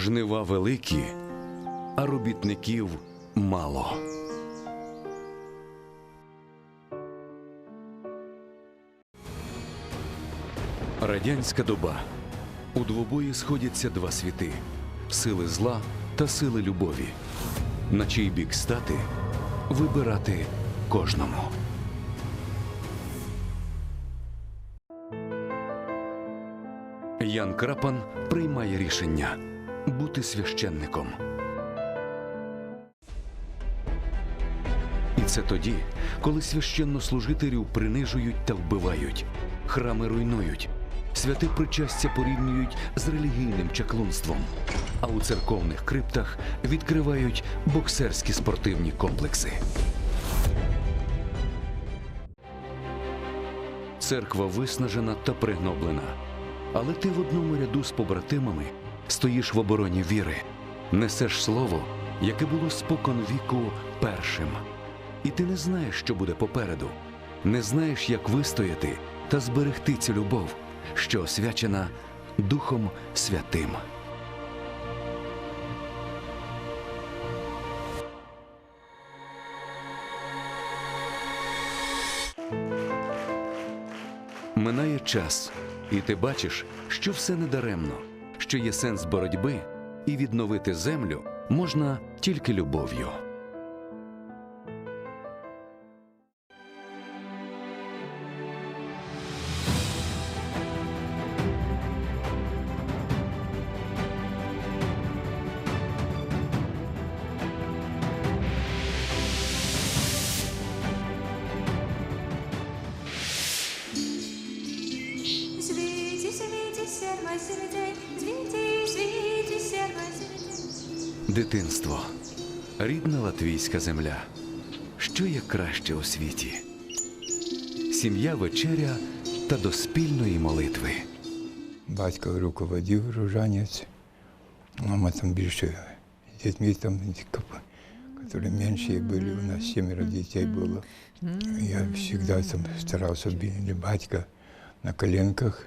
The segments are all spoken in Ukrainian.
Жнива великі, а робітників мало. Радянська доба. У двобої сходяться два світи сили зла та сили любові. На чий бік стати вибирати кожному. Ян Крапан приймає рішення бути священником. І це тоді, коли священнослужителів принижують та вбивають, храми руйнують, святе причастя порівнюють з релігійним чаклунством, а у церковних криптах відкривають боксерські спортивні комплекси. Церква виснажена та пригноблена. Але ти в одному ряду з побратимами стоїш в обороні віри, несеш слово, яке було спокон віку першим. І ти не знаєш, що буде попереду, не знаєш, як вистояти та зберегти цю любов, що освячена Духом Святим. Минає час, і ти бачиш, що все недаремно, що є сенс боротьби, і відновити землю можна тільки любов'ю. Дитинство, рідна латвійська земля. Що є краще у світі? Сім'я вечеря та до спільної молитви. Батько руководив ружанець, мама там більше з дітьми, там, які менші були, у нас сімеро дітей було. Я завжди там старався біля батька на коленках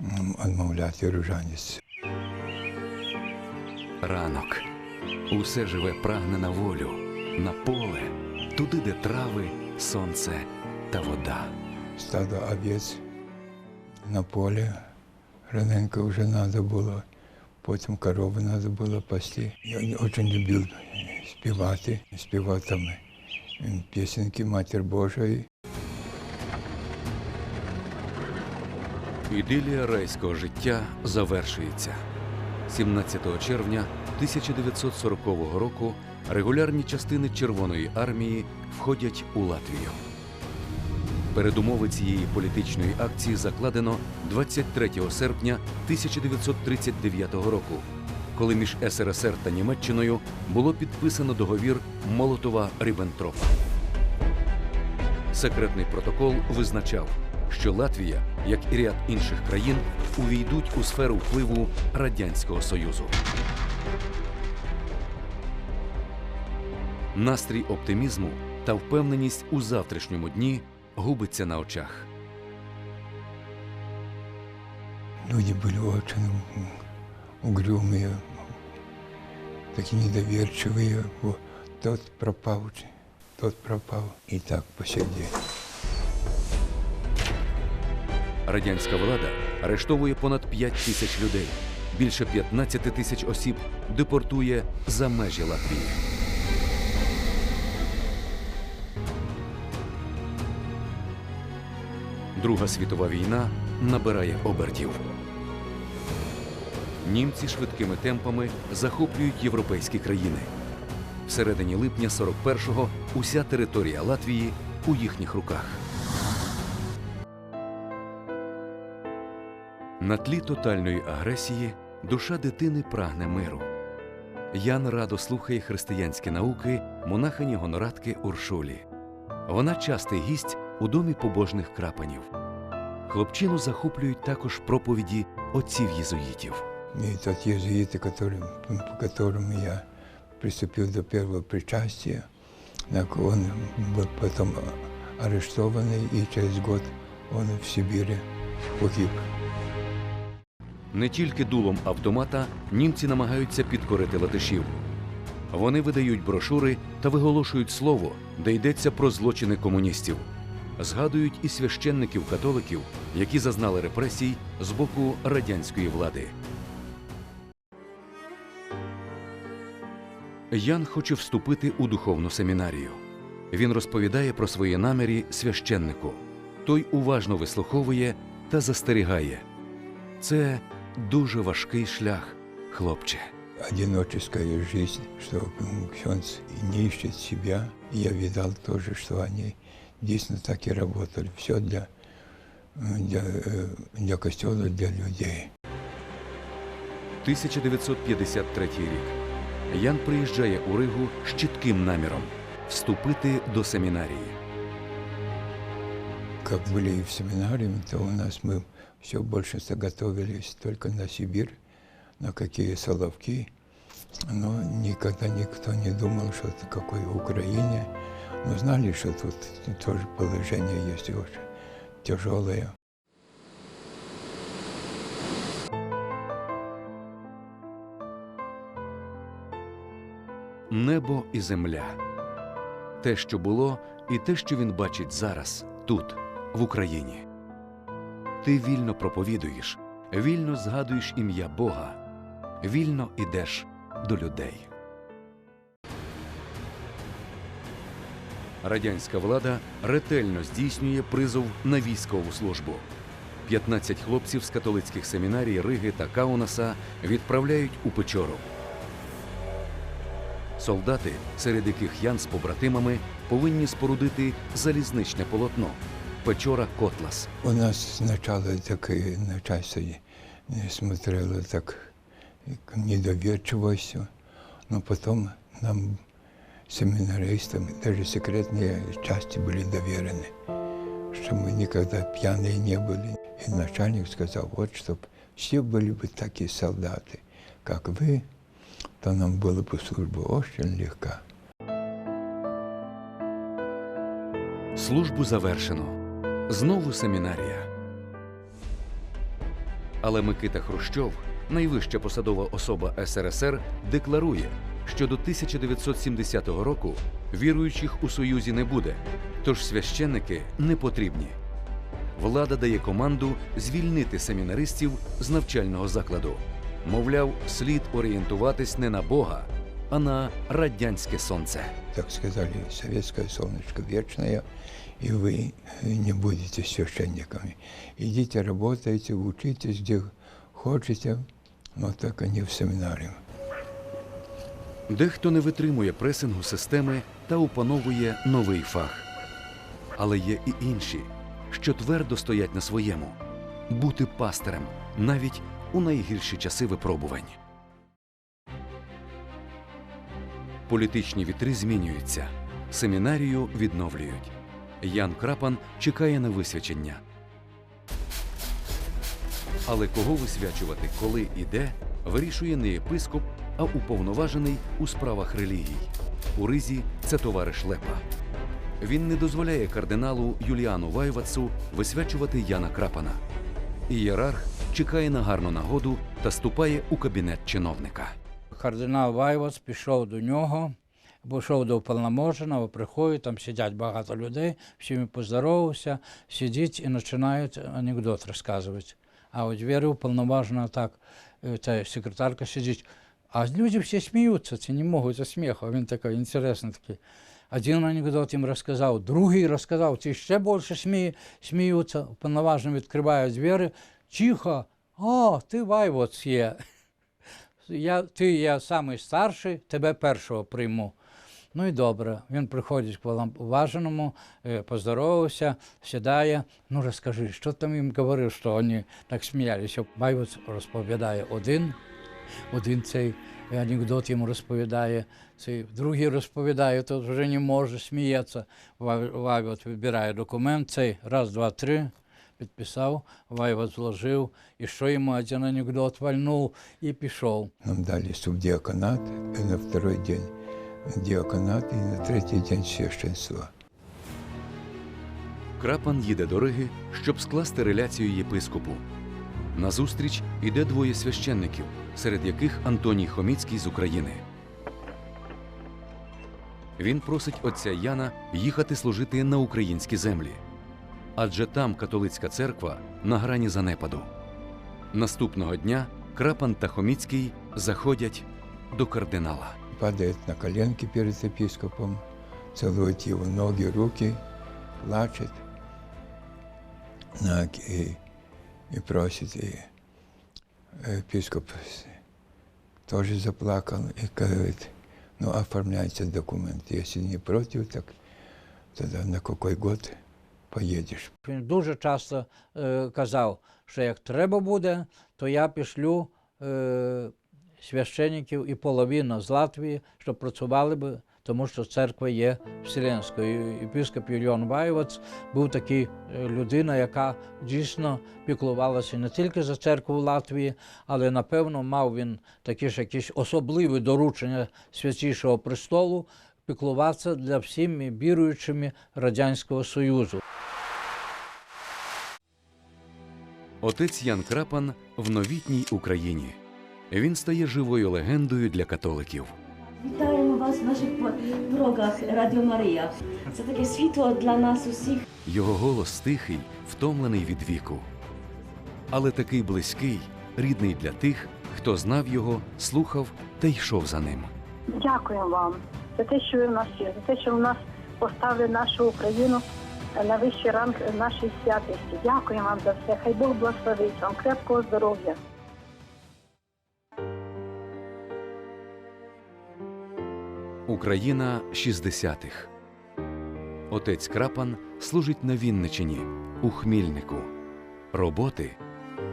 відмовляти ружанець. Ранок. Усе живе прагне на волю, на поле, туди, де трави, сонце та вода. Стадо овець на полі, раненько вже треба було, потім корови треба було пасти. Я дуже любив співати, співав там пісеньки Матір Божої. Ідилія райського життя завершується. 17 червня 1940 року регулярні частини Червоної армії входять у Латвію. Передумови цієї політичної акції закладено 23 серпня 1939 року, коли між СРСР та Німеччиною було підписано договір Молотова-Ріббентропа. Секретний протокол визначав, що Латвія, як і ряд інших країн, увійдуть у сферу впливу Радянського Союзу. Настрій оптимізму та впевненість у завтрашньому дні губиться на очах. Люди были очень м, угрюмые, такие недоверчивые. Вот тот пропал, тот пропал. И так по сей день. Радянська влада арештовує понад 5 тисяч людей. Більше 15 тисяч осіб депортує за межі Латвії. Друга світова війна набирає обертів. Німці швидкими темпами захоплюють європейські країни. Всередині липня 41-го уся територія Латвії у їхніх руках. На тлі тотальної агресії душа дитини прагне миру. Ян радо слухає християнські науки монахині гонорадки Уршулі. Вона частий гість у домі побожних крапанів. Хлопчину захоплюють також проповіді отців єзуїтів. И тот иезуит, который, по которому я приступил до первого причастия, так он был потом арештованный, и через год он в Сибири погиб. Не тільки дулом автомата німці намагаються підкорити латишів. Вони видають брошури та виголошують слово, де йдеться про злочини комуністів. Згадують і священників-католиків, які зазнали репресій з боку радянської влади. Ян хоче вступити у духовну семінарію. Він розповідає про свої наміри священнику. Той уважно вислуховує та застерігає. Це дуже важкий шлях, хлопче. Одиноческая жизнь, что м, Ксенц не ищет себя. И Я видал тоже, что они действительно так и работали. Все для, э, для, э, для костела, для людей. 1953 рік. Ян приїжджає у Ригу з чітким наміром вступити до семінарії. Как были и в семинаре, то у нас мы все больше готовились только на Сибирь, на какие соловки. Но никогда никто не думал, что это какой Украине. Но знали, что тут тоже положение есть очень тяжелое. Небо і земля. Те, що було, і те, що він бачить зараз, тут, в Україні. Ти вільно проповідуєш, вільно згадуєш ім'я Бога, вільно ідеш до людей. Радянська влада ретельно здійснює призов на військову службу. 15 хлопців з католицьких семінарій Риги та Каунаса відправляють у Печору. Солдати, серед яких Ян з побратимами, повинні спорудити залізничне полотно Печора Котлас. У нас сначала так и начальство не смотрело так к недоверчивостью, но потом нам, семинаристам, даже секретные части были доверены, что мы никогда пьяные не были. И начальник сказал, вот, чтобы все были бы такие солдаты, как вы, то нам было бы служба очень легка. Службу завершено. Знову семінарія. Але Микита Хрущов, найвища посадова особа СРСР, декларує, що до 1970 року віруючих у Союзі не буде, тож священники не потрібні. Влада дає команду звільнити семінаристів з навчального закладу. Мовляв, слід орієнтуватись не на Бога, а на радянське сонце. так сказали, советское солнышко вечное, и вы э, не будете священниками. Идите, работайте, учитесь, где хотите, но только не в семинарию. Дехто не витримує пресингу системи та опановує новий фах. Але є і інші, що твердо стоять на своєму бути пастирем навіть у найгірші часи випробувань. Політичні вітри змінюються, семінарію відновлюють. Ян Крапан чекає на висвячення. Але кого висвячувати, коли і де, вирішує не єпископ, а уповноважений у справах релігій. У Ризі це товариш Лепа. Він не дозволяє кардиналу Юліану Вайвацу висвячувати Яна Крапана. Ієрарх чекає на гарну нагоду та ступає у кабінет чиновника. Кардинал Вайвоц пішов до нього, пішов до уповноможеного, приходить, там сидять багато людей, всіми поздоровався, сидять і починають анекдот розказувати. А у двері уповноважена так, е, та секретарка сидить, а люди всі сміються, це не можуть за сміху. Він такий інтересний такий. Один анекдот їм розказав, другий розказав, ті ще більше смі... сміються. Уповноважений відкриває двері, тихо, о, ти Вайвоц є. Я, ти я самий старший, тебе першого прийму. Ну і добре. Він приходить к уваженому, е, поздоровався, сідає. Ну розкажи, що там їм говорив, що вони так сміялися. Байвоц розповідає один, один цей анекдот йому розповідає, цей другий розповідає, тут вже не може сміятися. Вайвоц вибирає документ, цей раз, два, три. Підписав, Вайвоц зложив, і що йому один анекдот вальнув, і пішов. Нам дали субдиаконат и на второй день диаконат, и на третий день священство. Крапан їде до Риги, щоб скласти реляцію єпископу. Назустріч іде двоє священників, серед яких Антоній Хоміцький з України. Він просить отця Яна їхати служити на українські землі, адже там католицька церква на грані занепаду. Наступного дня Крапан та Хоміцький заходять до кардинала. Падает на коленки перед епископом, целует его ноги, руки, плачет и, и просит. И епископ тоже заплакал и говорит, ну оформляйте документ. Если не против, так тогда на какой год поедешь? Він дуже часто е, казав, що як треба буде, то я пішлю е, священників і половину з Латвії, щоб працювали б, тому що церква є вселенською. І Епископ Юліон Ваєвець був такий е, людина, яка дійсно піклувалася не тільки за церкву в Латвії, але напевно мав він такі ж якісь особливі доручення Святішого престолу піклуватися для всіми віруючими Радянського Союзу. Отець Ян Крапан в новітній Україні. Він стає живою легендою для католиків. Вітаємо вас в наших по- прогах Радіо Марія. Це таке світло для нас усіх. Його голос тихий, втомлений від віку. Але такий близький, рідний для тих, хто знав його, слухав та йшов за ним. Дякуємо вам за те, що ви в нас є, за те, що в нас поставили нашу Україну на вищий ранг нашої святості. Дякуємо вам за все. Хай Бог благословить вам крепкого здоров'я. Україна 60-х. Отець Крапан служить на Вінничині, у Хмільнику. Роботи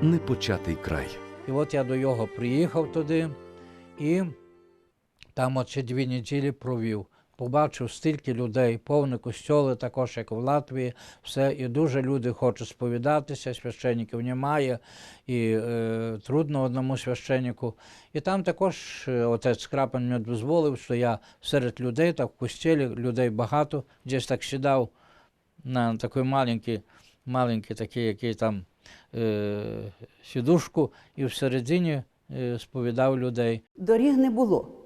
непочатий край. І от я до його приїхав туди і там от ще дві неділі провів. Побачив стільки людей, повні костьоли, також як в Латвії, все, і дуже люди хочуть сповідатися, священників немає, і е, трудно одному священнику. І там також е, отець Крапан мені дозволив, що я серед людей, так в костілі людей багато, десь так сідав на такий маленький, маленький такий, який там е, сідушку, і всередині е, сповідав людей. Доріг не було.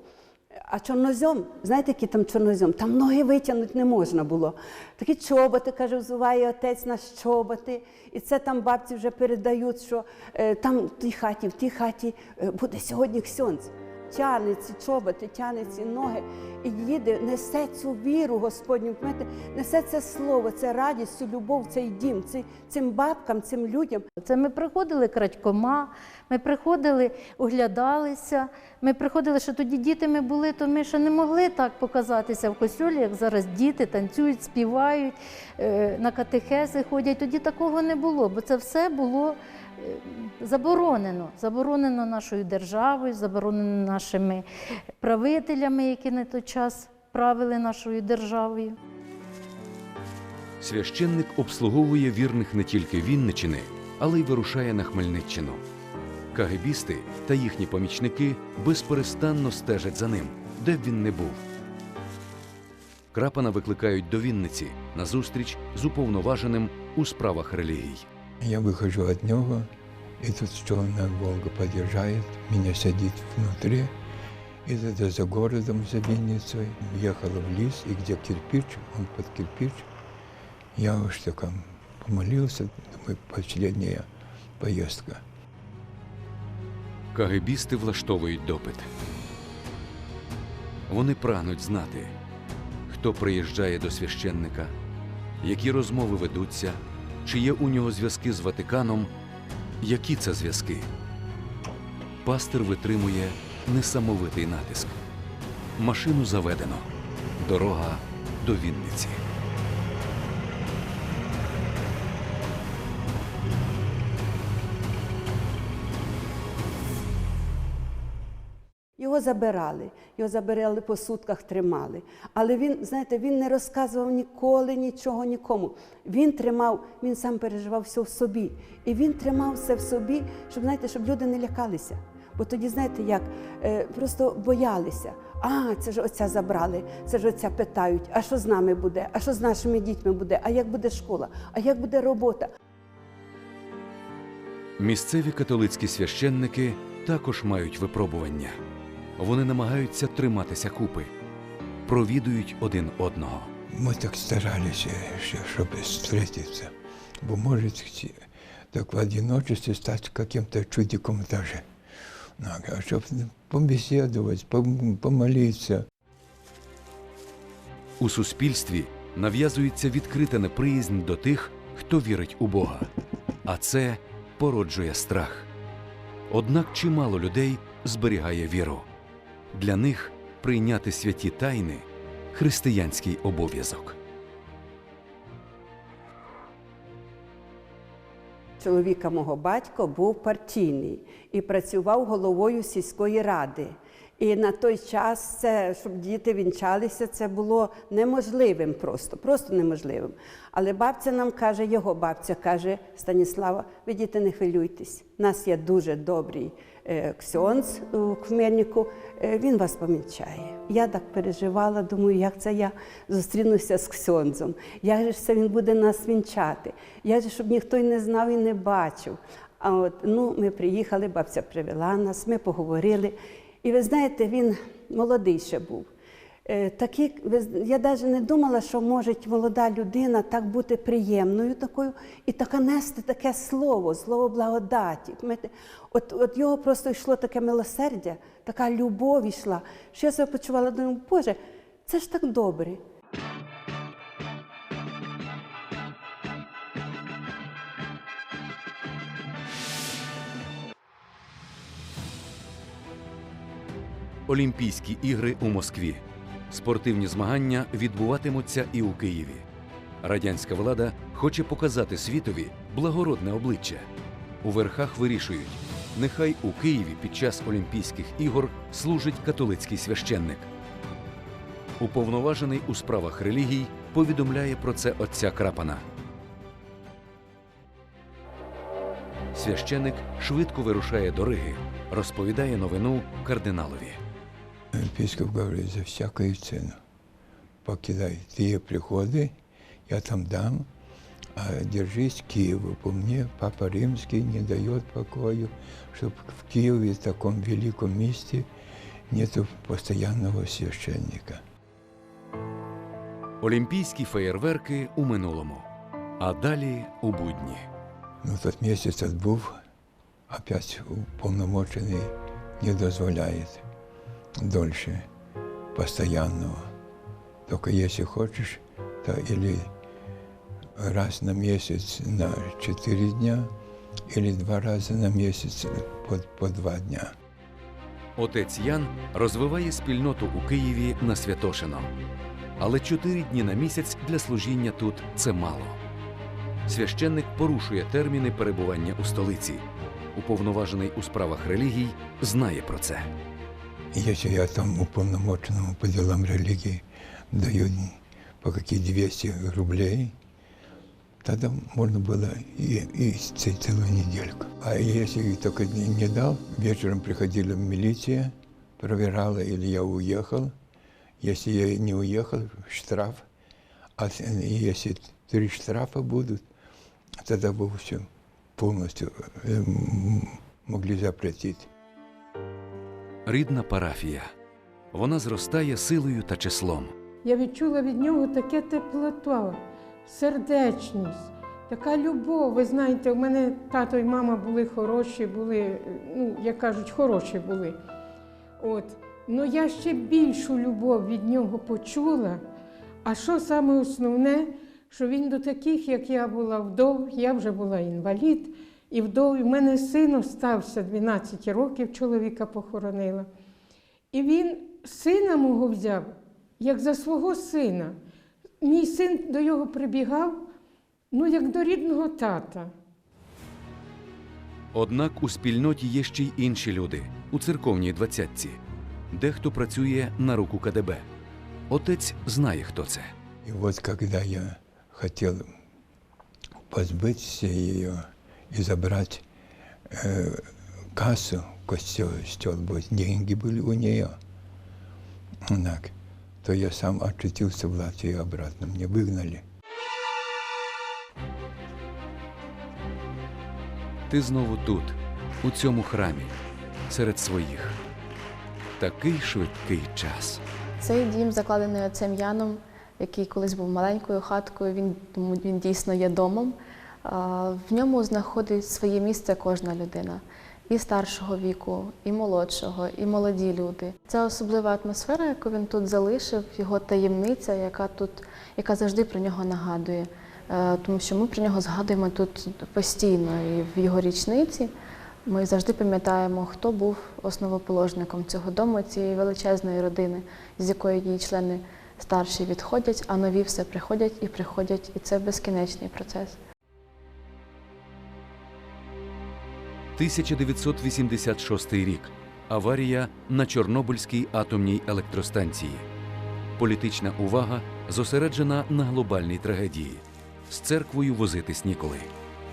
А чорнозьом, знаєте, який там чорнозьом? Там ноги витягнути не можна було. Такі чоботи, каже, взуває отець наш чоботи. І це там бабці вже передають, що е, там в тій хаті, в тій хаті е, буде сьогодні ксьонц. Тяне ці чоботи, тяне ці ноги і їде, несе цю віру Господню, знаєте, несе це слово, це радість, цю любов, цей дім, ці, цим бабкам, цим людям. Це ми приходили крадькома, ми приходили, оглядалися. Ми приходили, що тоді діти ми були, то ми ще не могли так показатися в костюлі, як зараз діти танцюють, співають, е, на катехези ходять. Тоді такого не було, бо це все було заборонено. Заборонено нашою державою, заборонено нашими правителями, які на той час правили нашою державою. Священник обслуговує вірних не тільки Вінничини, але й вирушає на Хмельниччину. Кагебісти та їхні помічники безперестанно стежать за ним, де б він не був. Крапана викликають до Вінниці на зустріч з уповноваженим у справах релігій. Я выхожу от него, и тут черная Волга подъезжает, меня садит внутри, и это за городом, за Винницей, ехала в лес, и где кирпич, он под кирпич. Я уж только помолился, думаю, последняя поездка. Кагебісти влаштовують допит. Вони прагнуть знати, хто приїжджає до священника, які розмови ведуться, чи є у нього зв'язки з Ватиканом, які це зв'язки. Пастир витримує несамовитий натиск. Машину заведено. Дорога до Вінниці. Забирали, його забирали по сутках, тримали. Але він, знаєте, він не розказував ніколи нічого нікому. Він тримав, він сам переживав все в собі. І він тримав все в собі, щоб знаєте, щоб люди не лякалися. Бо тоді, знаєте, як е, просто боялися. А, це ж отця забрали, це ж отця питають, а що з нами буде, а що з нашими дітьми буде, а як буде школа, а як буде робота. Місцеві католицькі священники також мають випробування. Вони намагаються триматися купи, провідують один одного. Мы так старались, чтобы встретиться. Бо может х- так в одиночестве стать каким-то чудиком даже. Ну, а чтобы побеседовать, пом- помолиться. У суспільстві нав'язується відкрита неприязнь до тих, хто вірить у Бога, а це породжує страх. Однак чимало людей зберігає віру. Для них прийняти святі тайни християнський обов'язок. Чоловіка мого батька був партійний і працював головою сільської ради. І на той час це, щоб діти вінчалися, це було неможливим просто, просто неможливим. Але бабця нам каже, його бабця каже, Станіслава, ви діти не хвилюйтесь. У нас є дуже добрий е, ксьонц у Хмельнику, е, він вас помічає. Я так переживала, думаю, як це я зустрінуся з ксьонзом, як же це він буде нас вінчати, як же, щоб ніхто й не знав і не бачив. А от ну, ми приїхали, бабця привела нас, ми поговорили. І ви знаєте, він молодий ще був. Е, Такі, я навіть не думала, що може молода людина так бути приємною такою і така нести таке слово, слово благодаті. От, от його просто йшло таке милосердя, така любов йшла, що я себе почувала, думаю, Боже, це ж так добре. Олімпійські ігри у Москві. Спортивні змагання відбуватимуться і у Києві. Радянська влада хоче показати світові благородне обличчя. У верхах вирішують, нехай у Києві під час Олімпійських ігор служить католицький священник. Уповноважений у справах релігій повідомляє про це отця Крапана. Священик швидко вирушає до Риги, розповідає новину кардиналові Епископ говорит, за всякую цену. Покидай те приходы, я там дам, а держись Киева. По мне Папа Римский не дает покою, чтобы в Киеве, таком великом месте, нету постоянного священника. Олімпійські феєрверки у минулому, а далі у будні. Ну, тот месяц отбув, опять уполномоченный не дозволяет дольше постоянного. Только если хочешь, то или раз на месяц на четыре дня, или два раза на месяц по, по два дня. Отець Ян розвиває спільноту у Києві на Святошино. Але чотири дні на місяць для служіння тут це мало. Священник порушує терміни перебування у столиці. Уповноважений у справах релігій знає про це. Если я там уполномоченному по делам религии даю по какие 200 рублей, тогда можно было и, и целую недельку. А если только не, дал, вечером приходила милиция, проверяла, или я уехал. Если я не уехал, штраф. А если три штрафа будут, тогда бы все полностью э, могли запретить. Рідна парафія. Вона зростає силою та числом. Я відчула від нього таке теплото, сердечність, така любов. Ви знаєте, у мене тато і мама були хороші, були, ну, як кажуть, хороші були. От. Ну я ще більшу любов від нього почула. А що саме основне, що він до таких, як я була вдов, я вже була інвалід, і вдов, і в мене син остався 12 років, чоловіка похоронила. І він сина мого взяв, як за свого сина. Мій син до його прибігав, ну, як до рідного тата. Однак у спільноті є ще й інші люди у церковній двадцятці. Дехто працює на руку КДБ. Отець знає, хто це. И вот когда я хотел позбыться ее и забрать э, кассу в костел, бо деньги были у нее, так, то я сам очутился в Латвии обратно. Мне выгнали. Ти знову тут, у цьому храмі, серед своїх. Такий швидкий час. Цей дім закладений отцем Яном, який колись був маленькою хаткою. Він тому він дійсно є домом. В ньому знаходить своє місце кожна людина. І старшого віку, і молодшого, і молоді люди. Це особлива атмосфера, яку він тут залишив, його таємниця, яка тут, яка завжди про нього нагадує. Е, Тому що ми про нього згадуємо тут постійно і в його річниці. Ми завжди пам'ятаємо, хто був основоположником цього дому, цієї величезної родини, з якої її члени старші відходять, а нові все приходять і приходять, і це безкінечний процес. 1986 рік. Аварія на Чорнобильській атомній електростанції. Політична увага зосереджена на глобальній трагедії. З церквою возитись ніколи.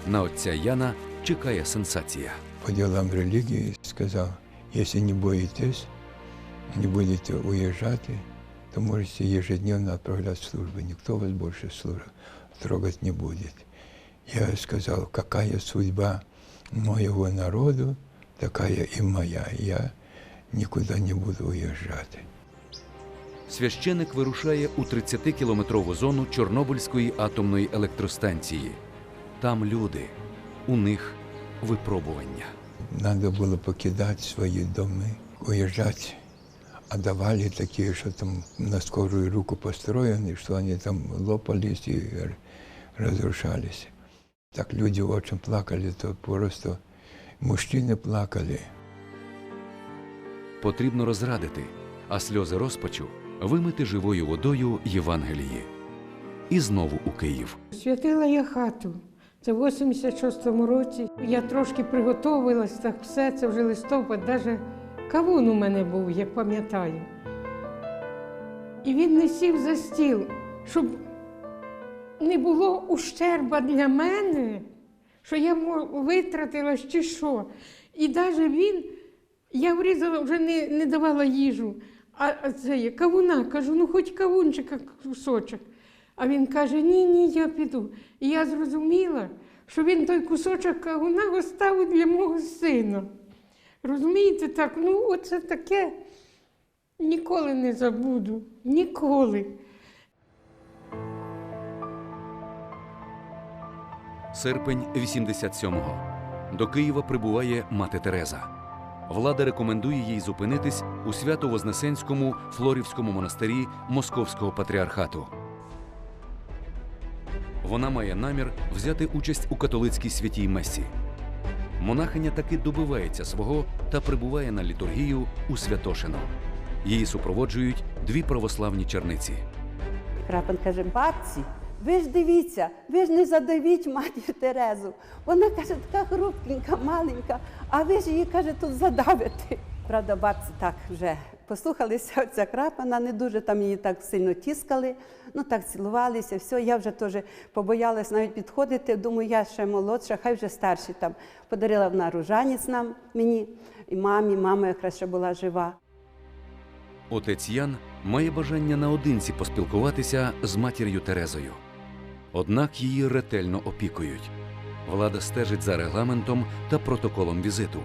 На отця Яна чекає сенсація. по делам религии сказал, если не боитесь, не будете уезжать, то можете ежедневно отправлять в службу. Никто вас больше служб трогать не будет. Я сказал, какая судьба моего народу, такая и моя. Я никуда не буду уезжать. Священик вирушає у 30-кілометрову зону Чорнобильської атомної електростанції. Там люди, у них випробування. Надо было покидать свои дома, уезжать. А давали такие, что там на скорую руку построены, что они там лопались и р- разрушались. Так люди очень плакали, то просто мужчины плакали. Потрібно розрадити, а сльози розпачу вимити живою водою Євангелії. І знову у Київ. Святила я хату. Це в 86-му році. Я трошки приготовилась, так все, це вже листопад, навіть кавун у мене був, я пам'ятаю. І він не сів за стіл, щоб не було ущерба для мене, що я витратилась чи що. І навіть він, я врізала, вже не, не давала їжу. А а це є кавуна, кажу, ну хоч кавунчика кусочок. А він каже: ні, ні, я піду. І я зрозуміла, що він той кусочок кавуна оставив для мого сина. Розумієте, так, ну оце таке ніколи не забуду. Ніколи. Серпень 87-го. До Києва прибуває мати Тереза. Влада рекомендує їй зупинитись у Свято-Вознесенському Флорівському монастирі Московського патріархату. Вона має намір взяти участь у католицькій святій Месі. Монахиня таки добивається свого та прибуває на літургію у Святошино. Її супроводжують дві православні черниці. Крапан каже, бабці, ви ж дивіться, ви ж не задавіть матір Терезу. Вона каже, така хрупкенька, маленька, а ви ж її каже, тут задавите. Правда, бабці так вже послухалися оця крапана, не дуже там її так сильно тіскали, ну так цілувалися, все. Я вже теж побоялась навіть підходити. Думаю, я ще молодша, хай вже старші там. Подарила вона ружанець нам мені і мамі, мама якраз ще була жива. Отець Ян має бажання наодинці поспілкуватися з матір'ю Терезою. Однак її ретельно опікують. Влада стежить за регламентом та протоколом візиту.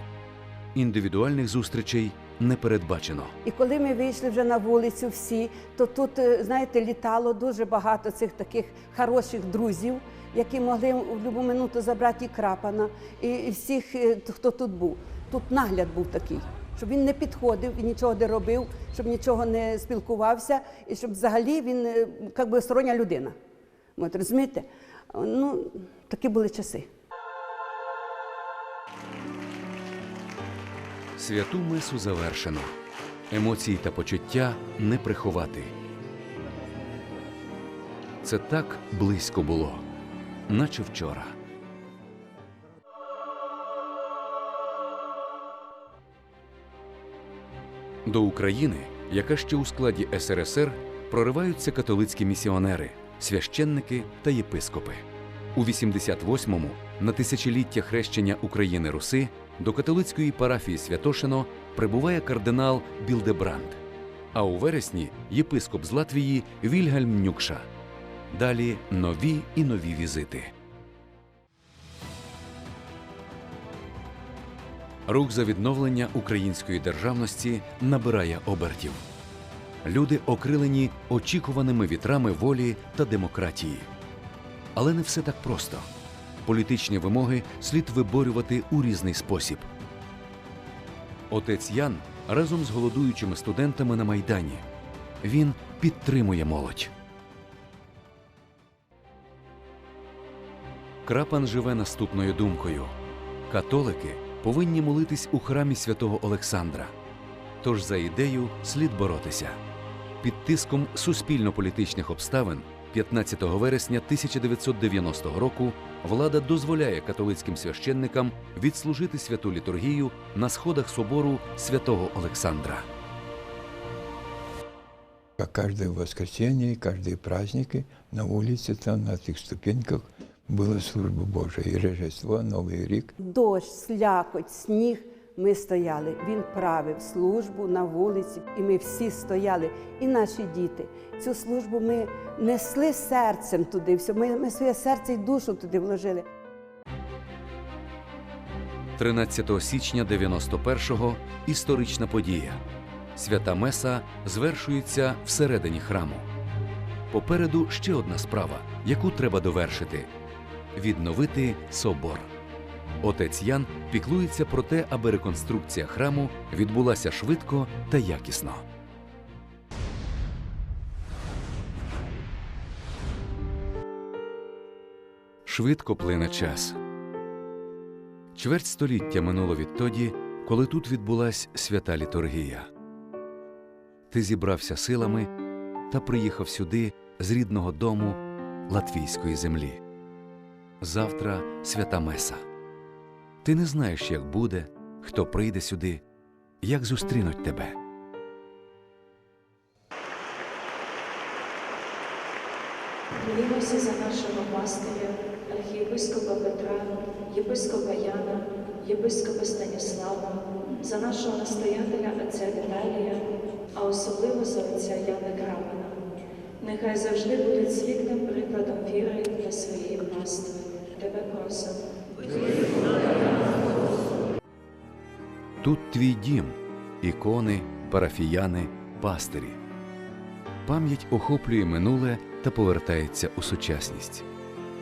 Індивідуальних зустрічей не передбачено. І коли ми вийшли вже на вулицю всі, то тут, е, знаєте, літало дуже багато цих таких хороших друзів, які могли в будь-яку минуту забрати і крапана, і всіх, е, хто тут був. Тут нагляд був такий, щоб він не підходив і нічого не робив, щоб нічого не спілкувався, і щоб взагалі він е, як би стороння людина. От, розумієте? Ну, такі були часи. Святу месу завершено. Емоції та почуття не приховати. Це так близько було, наче вчора. До України, яка ще у складі СРСР, прориваються католицькі місіонери, священники та єпископи. У 88-му, на тисячоліття хрещення України Руси, до католицької парафії Святошино прибуває кардинал Білдебранд. А у вересні єпископ з Латвії Вільгельм Нюкша. Далі нові і нові візити. Рух за відновлення української державності набирає обертів. Люди окрилені очікуваними вітрами волі та демократії. Але не все так просто. Політичні вимоги слід виборювати у різний спосіб. Отець Ян разом з голодуючими студентами на Майдані. Він підтримує молодь. Крапан живе наступною думкою: католики повинні молитись у храмі святого Олександра. Тож за ідею слід боротися. Під тиском суспільно-політичних обставин 15 вересня 1990 року влада дозволяє католицьким священникам відслужити святу літургію на сходах собору святого Олександра. Как каждое воскресенье, каждые праздники на улице, там на этих ступеньках была служба Божия. И Рождество, Новый рік. Дощ, слякоть, сніг. Ми стояли. Він правив службу на вулиці, і ми всі стояли, і наші діти. Цю службу ми несли серцем туди. Все. Ми, ми своє серце і душу туди вложили. 13 січня 91-го історична подія. Свята Меса звершується всередині храму. Попереду ще одна справа, яку треба довершити відновити собор. Отець Ян піклується про те, аби реконструкція храму відбулася швидко та якісно. Швидко плине час. Чверть століття минуло відтоді, коли тут відбулась свята літургія. Ти зібрався силами та приїхав сюди з рідного дому латвійської землі. Завтра свята Меса. Ти не знаєш, як буде, хто прийде сюди, як зустрінуть тебе. Молімося за нашого пастиря, архієпископа Петра, єпископа Яна, єпископа Станіслава, за нашого настоятеля отця Віталія, а особливо за отця Яна Крапина. Нехай завжди будуть світлим прикладом віри для своєї пастви. Тебе просимо. Тут твій дім, ікони, парафіяни, пастирі. Пам'ять охоплює минуле та повертається у сучасність.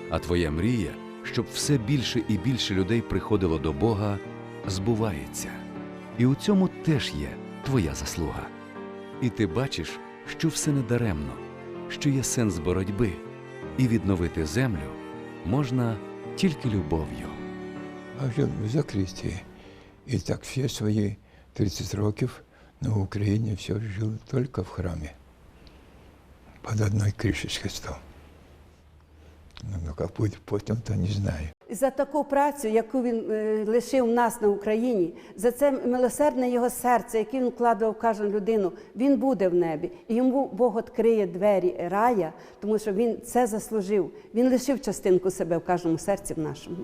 А твоя мрія, щоб все більше і більше людей приходило до Бога, збувається. І у цьому теж є твоя заслуга. І ти бачиш, що все не даремно, що є сенс боротьби, і відновити землю можна тільки любов'ю. А в закритии. И так все свои 30 років на Україні все жил только в храмі. Под одной крышей с Христом. Ну, как будет потом, то не знаю. За таку працю, яку він е, лишив нас на Україні, за це милосердне його серце, яке він вкладав в кожну людину, він буде в небі. І йому Бог відкриє двері рая, тому що він це заслужив. Він лишив частинку себе в кожному серці в нашому.